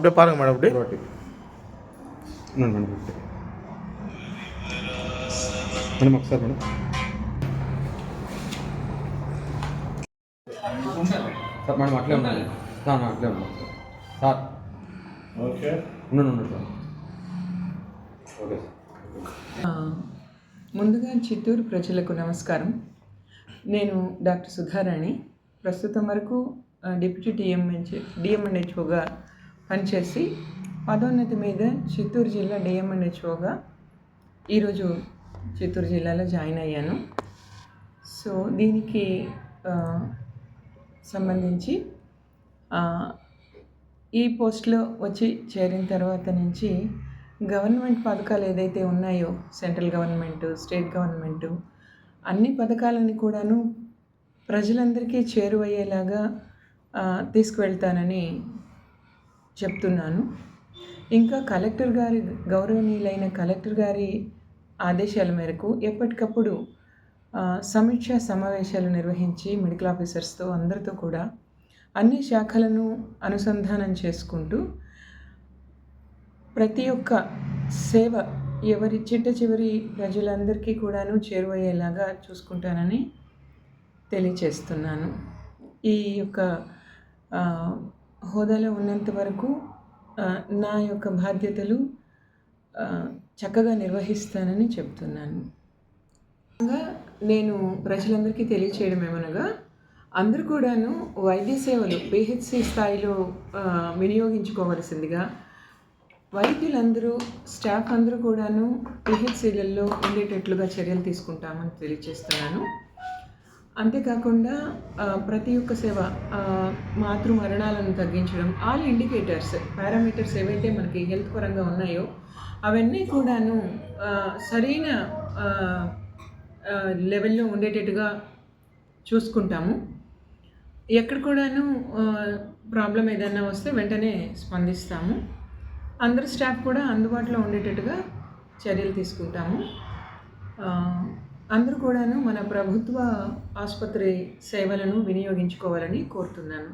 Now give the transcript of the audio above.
அப்படியே பாருங்க மேடம் அப்படியே రోటి ఉన్నాను మేడం ఒకటి. మేడం ఒకసారి మేడం సార్ మేడం అట్లే ఉండాలి సార్ అట్లే ఉండాలి సార్ ఓకే ఉన్నాను ఉన్నాను సార్ ఓకే సార్ ఆ, ముందుగా చిత్తూరు ప్రజలకు నమస్కారం నేను డాక్టర్ సుధారాణి ప్రస్తుతం వరకు ఆ, డిప్యూటీ డిఎంహెచ్ డిఎంఎన్హెచ్ఓగా పనిచేసి పదోన్నతి మీద చిత్తూరు జిల్లా డిఎంఎన్హెచ్ఓగా ఈరోజు చిత్తూరు జిల్లాలో జాయిన్ అయ్యాను. సో దీనికి సంబంధించి ఈ పోస్ట్లో వచ్చి చేరిన తర్వాత నుంచి గవర్నమెంట్ పథకాలు ఏదైతే ఉన్నాయో సెంట్రల్ గవర్నమెంట్ స్టేట్ గవర్నమెంట్ అన్ని పథకాలని కూడాను ప్రజలందరికీ చేరువయ్యేలాగా తీసుకువెళ్తానని చెప్తున్నాను. ఇంకా కలెక్టర్ గారి గౌరవనీయులైన కలెక్టర్ గారి ఆదేశాల మేరకు ఎప్పటికప్పుడు సమీక్ష సమావేశాలు నిర్వహించి మెడికల్ ఆఫీసర్స్తో అందరితో కూడా అన్ని శాఖలను అనుసంధానం చేసుకుంటూ ప్రతి ఒక్క సేవ ఎవరి చిట్ట చివరి ప్రజలందరికీ కూడాను చేరువయ్యేలాగా చూసుకుంటానని తెలియచేస్తున్నాను. ఈ యొక్క హోదాలో ఉన్నంత వరకు నా యొక్క బాధ్యతలు చక్కగా నిర్వహిస్తానని చెప్తున్నాను. నేను ప్రజలందరికీ తెలియచేయడం ఏమనగా అందరూ కూడాను వైద్య సేవలు పిహెచ్సి స్థాయిలో వినియోగించుకోవలసిందిగా వైద్యులందరూ స్టాఫ్ అందరూ కూడాను పిహెచ్సిలలో ఉండేటట్లుగా చర్యలు తీసుకుంటామని తెలియజేస్తున్నాను అంతేకాకుండా ప్రతి ఒక్క సేవ మాతృ మరణాలను తగ్గించడం ఆల్ ఇండికేటర్స్ పారామీటర్స్ ఏవైతే మనకి హెల్త్ పరంగా ఉన్నాయో అవన్నీ కూడాను సరైన లెవెల్లో ఉండేటట్టుగా చూసుకుంటాము. ఎక్కడ కూడాను ప్రాబ్లం ఏదైనా వస్తే వెంటనే స్పందిస్తాము. అందరు స్టాఫ్ కూడా అందుబాటులో ఉండేటట్టుగా చర్యలు తీసుకుంటాము. అందరూ కూడాను మన ప్రభుత్వ ఆసుపత్రి సేవలను వినియోగించుకోవాలని కోరుతున్నాను.